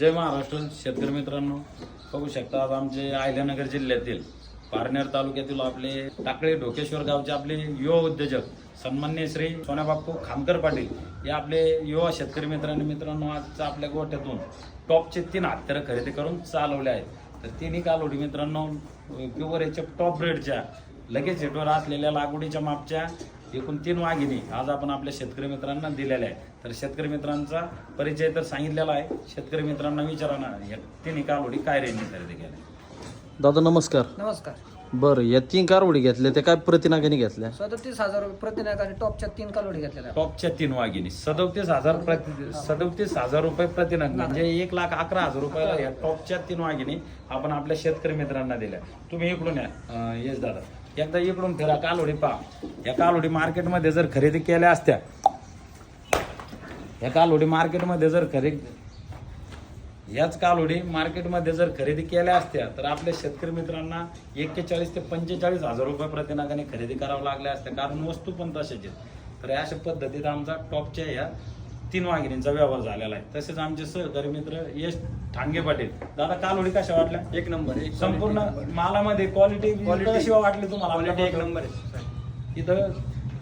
जय महाराष्ट्र शेतकरी मित्रांनो. बघू शकता आज आमचे अहिल्यानगर जिल्ह्यातील पारनेर तालुक्यातील आपले टाकळे ढोकेश्वर गावचे आपले युवा उद्योजक सन्मान्य श्री सोन्याबापू खामकर पाटील हे आपले युवा शेतकरी मित्रांनी मित्रांनो आज आपल्या गोठ्यातून टॉपचे तीन हत्यारं खरेदी करून चालवले आहेत. तर तिन्ही कालोडी मित्रांनो प्युअर याच्या टॉप ब्रेडच्या लगेच हेटवर असलेल्या लागवडीच्या मापच्या एकूण तीन वाघिणी आज आपण आपल्या शेतकरी मित्रांना दिलेल्या आहे तर शेतकरी मित्रांचा परिचय तर सांगितलेला आहे. शेतकरी मित्रांना विचारा ना या तिन्ही कालोडी काय रेंजने खरेदी केल्या? दादा नमस्कार. नमस्कार. बरं या तीन कारवडी घेतल्या त्या काय प्रतिनागाने घेतल्या? सदतीस हजार रुपये प्रतिनाग आणि टॉपच्या तीन कालोडी घेतलेल्या टॉपच्या तीन वाघिणी. सदोतीस हजार प्रति सदोतीस हजार रुपये प्रतिनग म्हणजे एक लाख अकरा हजार रुपयाला या टॉपच्या तीन वाघिणी आपण आपल्या शेतकरी मित्रांना दिल्या. तुम्ही इकडून या. अं, येस दादा. एकदा इकडून फिरा कालोडी पहा. या कालोडी मार्केटमध्ये जर खरेदी केल्या असत्या या कालोडी मार्केटमध्ये जर खरेदी याच कालोडी मार्केटमध्ये जर खरेदी केल्या असत्या तर आपल्या शेतकरी मित्रांना एक्केचाळीस ते पंचेचाळीस हजार रुपये प्रतिनागाने खरेदी करावं लागल्या असत्या. कारण वस्तू पण तशाच आहेत. तर अशा पद्धतीत आमचा टॉपच्या या तीन वाघिणींचा व्यवहार झालेला आहे. तसेच आमचे सहकारी मित्र यश ठांगे पाटील. दादा कालोडी कशा वाटल्या? एक नंबर एक संपूर्ण मालामध्ये क्वालिटी Quality- कशी वाटली तुम्हाला? क्वालिटी एक नंबर आहे. इथं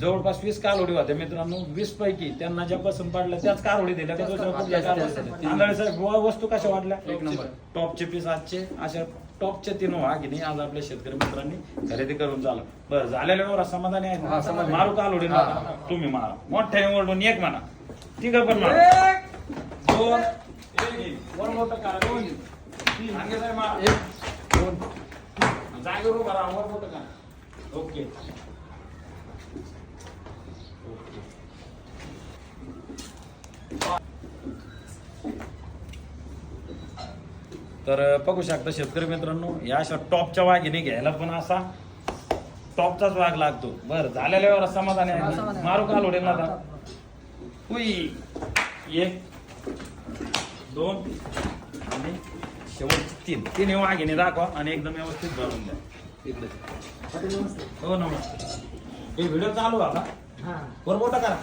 जवळपास वीस कालोडी होत्या. मित्रांनो वीस पैकी त्यांना ज्या पसंत पडल्या त्याच कालोडी दिल्या. त्या दुसऱ्या कुठल्या त्याच- कालोडी त्याच- दिल्या. तांदळी साहेब व वस्तू कशा वाटल्या? एक नंबर. टॉपचे पीस आजचे अशा टॉपचे तीन वाघिणी आज आपल्या शेतकरी मित्रांनी खरेदी करून झालं. बरं झालेल्यावर समाधानी आहे. मारू कालोडी हा. तुम्ही मारा. मोठ्याने ओरडून एक म्हणा. तिघ पण मारा दोन. वर मोठं करा. दोन. तीन. सांगे साहेब मारा जागेवर उभा राहा वर मोठं करा. ओके. तर बघू शकता शेतकरी मित्रांनो या अशा टॉपच्या वाघिणी घ्यायला पण असा टॉपचाच वाघ लागतो. बरं झालेल्यावर समाधान आहे. समाधान. मारू का लोडे ना आता उई एक दोन आणि शेवटची तीन तीन वाघिणी दाखवा आणि एकदम व्यवस्थित भरून द्या हो नमस्ते हे व्हिडिओ चालू आहे आता वर मोठा करा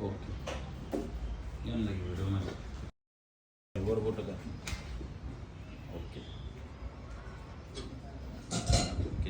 ओके येऊन लगे व्हिडिओमध्ये वर बोट का ओके ओके